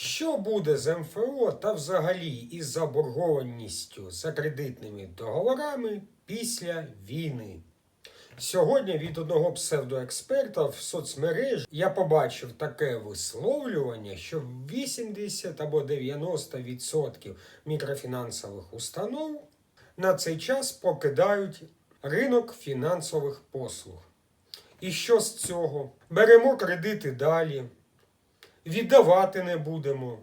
Що буде з МФО та взагалі із заборгованістю за кредитними договорами після війни? Сьогодні від одного псевдоексперта в соцмережі я побачив таке висловлювання, що 80 або 90% мікрофінансових установ на цей час покидають ринок фінансових послуг. І що з цього? Беремо кредити далі, віддавати не будемо.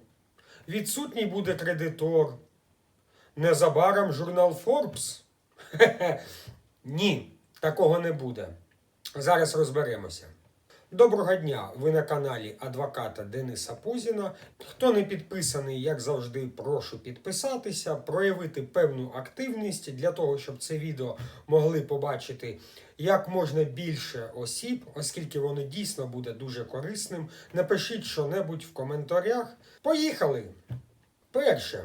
Відсутній буде кредитор. Незабаром журнал. Хе-хе. Ні, такого не буде. Зараз розберемося. Доброго дня! Ви на каналі адвоката Дениса Пузіна. Хто не підписаний, як завжди, прошу підписатися, проявити певну активність для того, щоб це відео могли побачити як можна більше осіб, оскільки воно дійсно буде дуже корисним. Напишіть що-небудь в коментарях. Поїхали! Перше,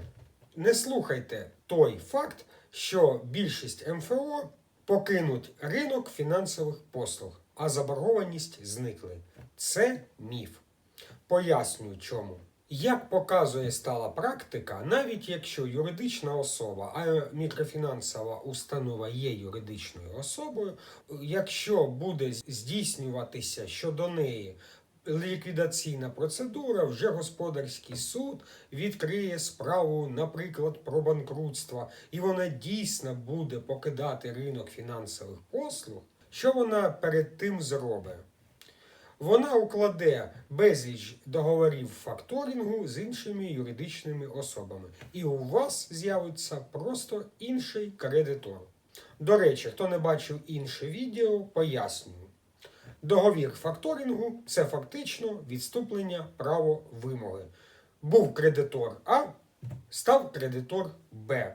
не слухайте той факт, що більшість МФО покинуть ринок фінансових послуг, а заборгованість зникли. Це міф. Пояснюю чому. Як показує стала практика, навіть якщо юридична особа, а мікрофінансова установа є юридичною особою, якщо буде здійснюватися щодо неї ліквідаційна процедура, вже господарський суд відкриє справу, наприклад, про банкрутство, і вона дійсно буде покидати ринок фінансових послуг, що вона перед тим зробить? Вона укладе безліч договорів факторингу з іншими юридичними особами, і у вас з'явиться просто інший кредитор. До речі, хто не бачив інше відео, пояснюю. Договір факторингу це фактично відступлення право вимоги. Був кредитор А, став кредитор Б.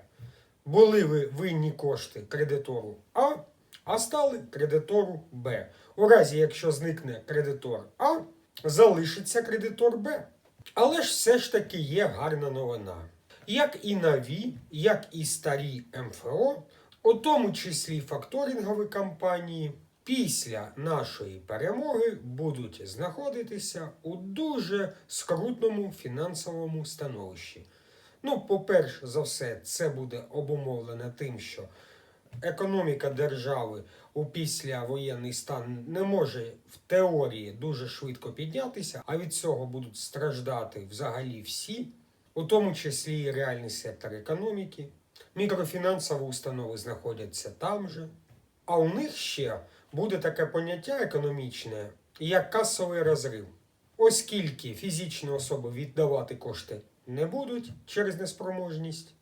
Були ви винні кошти кредитору А, а стали кредитору Б. У разі, якщо зникне кредитор А, залишиться кредитор Б. Але ж все ж таки є гарна новина. Як і нові, як і старі МФО, у тому числі факторингові компанії, після нашої перемоги будуть знаходитися у дуже скрутному фінансовому становищі. Ну, по-перше за все, це буде обумовлено тим, що економіка держави у післявоєнний стан не може в теорії дуже швидко піднятися, а від цього будуть страждати взагалі всі, у тому числі і реальний сектор економіки. Мікрофінансові установи знаходяться там же. А у них ще буде таке поняття економічне, як касовий розрив. Оскільки фізичні особи віддавати кошти не будуть через неспроможність,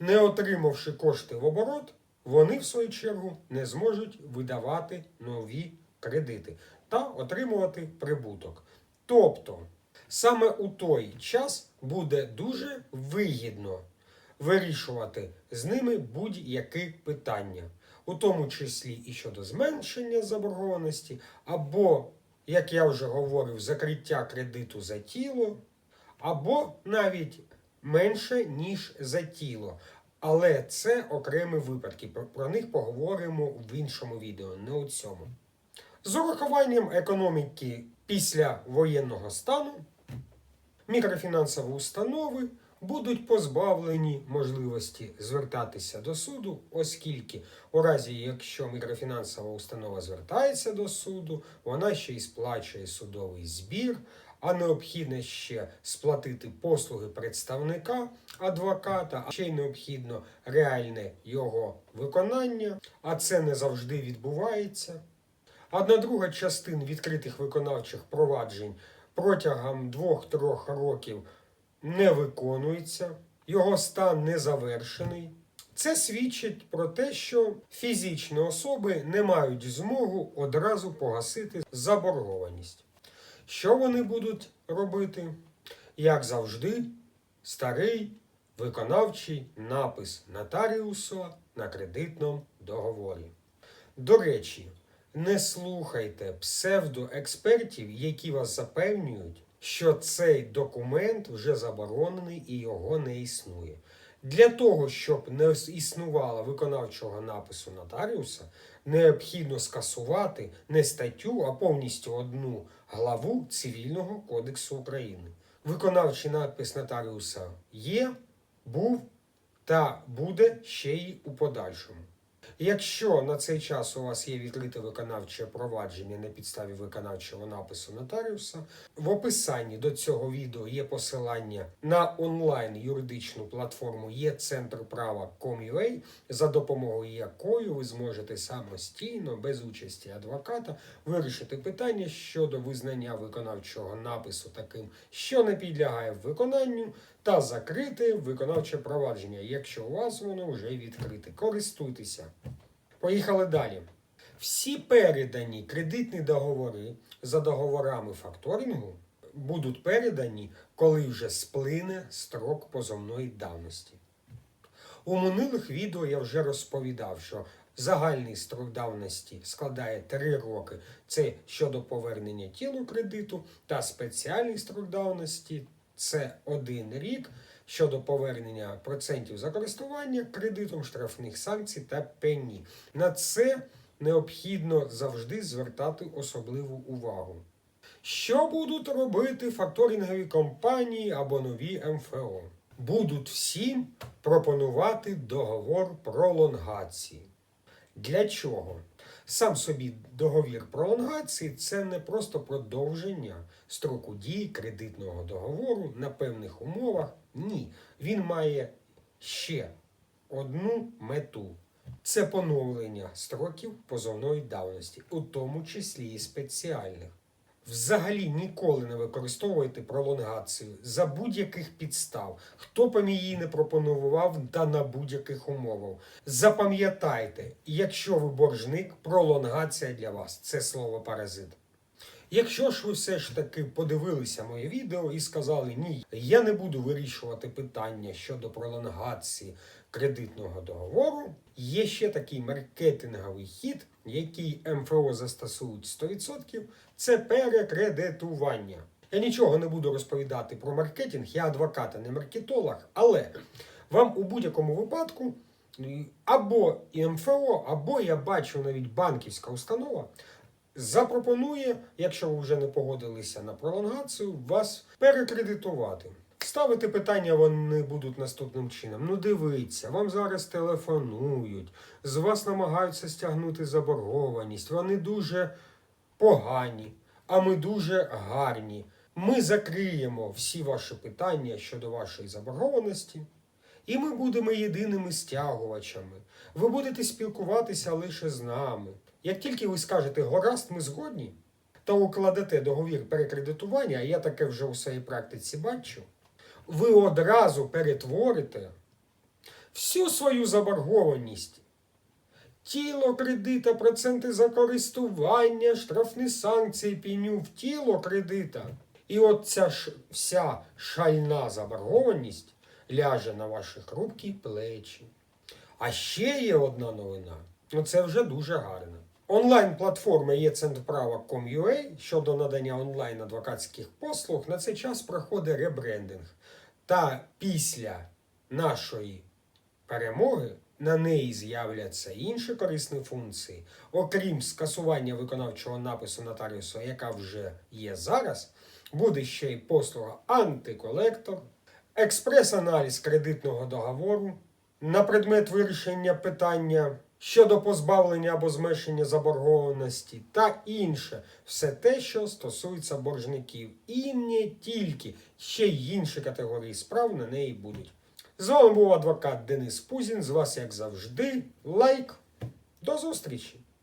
не отримавши кошти в оборот, вони, в свою чергу, не зможуть видавати нові кредити та отримувати прибуток. Тобто, саме у той час буде дуже вигідно вирішувати з ними будь-які питання, у тому числі і щодо зменшення заборгованості, або, як я вже говорив, закриття кредиту за тіло, або навіть менше, ніж за тіло. Але це окремі випадки. Про- них поговоримо в іншому відео, не у цьому. З урахуванням економіки після воєнного стану мікрофінансові установи будуть позбавлені можливості звертатися до суду, оскільки у разі, якщо мікрофінансова установа звертається до суду, вона ще й сплачує судовий збір, а необхідно ще сплатити послуги представника адвоката, а ще й необхідно реальне його виконання, а це не завжди відбувається. Одна друга частин відкритих виконавчих проваджень протягом 2-3 років не виконується, його стан не завершений. Це свідчить про те, що фізичні особи не мають змогу одразу погасити заборгованість. Що вони будуть робити? Як завжди, старий виконавчий напис нотаріуса на кредитному договорі. До речі, не слухайте псевдоекспертів, які вас запевнюють, що цей документ вже заборонений і його не існує. Для того, щоб не існувало виконавчого напису нотаріуса, необхідно скасувати не статтю, а повністю одну главу Цивільного кодексу України. Виконавчий надпис нотаріуса є, був та буде ще й у подальшому. Якщо на цей час у вас є відкрите виконавче провадження на підставі виконавчого напису нотаріуса, в описанні до цього відео є посилання на онлайн юридичну платформу є центр права Com.ua, за допомогою якої ви зможете самостійно, без участі адвоката, вирішити питання щодо визнання виконавчого напису таким, що не підлягає виконанню, та закрити виконавче провадження, якщо у вас воно вже відкрите. Користуйтеся. Поїхали далі. Всі передані кредитні договори за договорами факторингу будуть передані, коли вже сплине строк позовної давності. У минулих відео я вже розповідав, що загальний строк давності складає 3 роки. Це щодо повернення тілу кредиту, та спеціальний строк давності це 1 рік щодо повернення процентів за користування кредитом, штрафних санкцій та пені. На це необхідно завжди звертати особливу увагу. Що будуть робити факторингові компанії або нові МФО? Будуть всім пропонувати договор пролонгації. Для чого? Сам собі договір пролонгації це не просто продовження строку дії кредитного договору на певних умовах. Ні, він має ще одну мету. Це поновлення строків позовної давності, у тому числі і спеціальних. Взагалі ніколи не використовуйте пролонгацію за будь-яких підстав, хто б її не пропонував та на будь-яких умовах. Запам'ятайте, якщо ви боржник, пролонгація для вас це слово паразит. Якщо ж ви все ж таки подивилися моє відео і сказали ні, я не буду вирішувати питання щодо пролонгації кредитного договору, є ще такий маркетинговий хід, який МФО застосують 100%, це перекредитування. Я нічого не буду розповідати про маркетинг, я адвокат, а не маркетолог, але вам у будь-якому випадку або МФО, або я бачу навіть банківська установа запропонує, якщо ви вже не погодилися на пролонгацію, вас перекредитувати. Ставити питання вони будуть наступним чином. Ну дивіться, вам зараз телефонують, з вас намагаються стягнути заборгованість. Вони дуже погані, а ми дуже гарні. Ми закриємо всі ваші питання щодо вашої заборгованості, і ми будемо єдиними стягувачами. Ви будете спілкуватися лише з нами. Як тільки ви скажете гаразд, ми згодні, та укладете договір перекредитування, а я таке вже у своїй практиці бачу, ви одразу перетворите всю свою заборгованість. Тіло кредита, проценти за користування, штрафні санкції піню в тіло кредита. І от ця ж вся шальна заборгованість ляже на ваші хрупкі плечі. А ще є одна новина. Ну це вже дуже гарно. Онлайн-платформа є щодо надання онлайн-адвокатських послуг на цей час проходить ребрендинг. Та після нашої перемоги на неї з'являться інші корисні функції, окрім скасування виконавчого напису нотаріуса, яка вже є зараз, буде ще й послуга антиколектор, експрес-аналіз кредитного договору на предмет вирішення питання щодо позбавлення або зменшення заборгованості та інше, все те, що стосується боржників. І не тільки ще й інші категорії справ на неї будуть. З вами був адвокат Денис Пузін. З вас, як завжди, лайк. До зустрічі!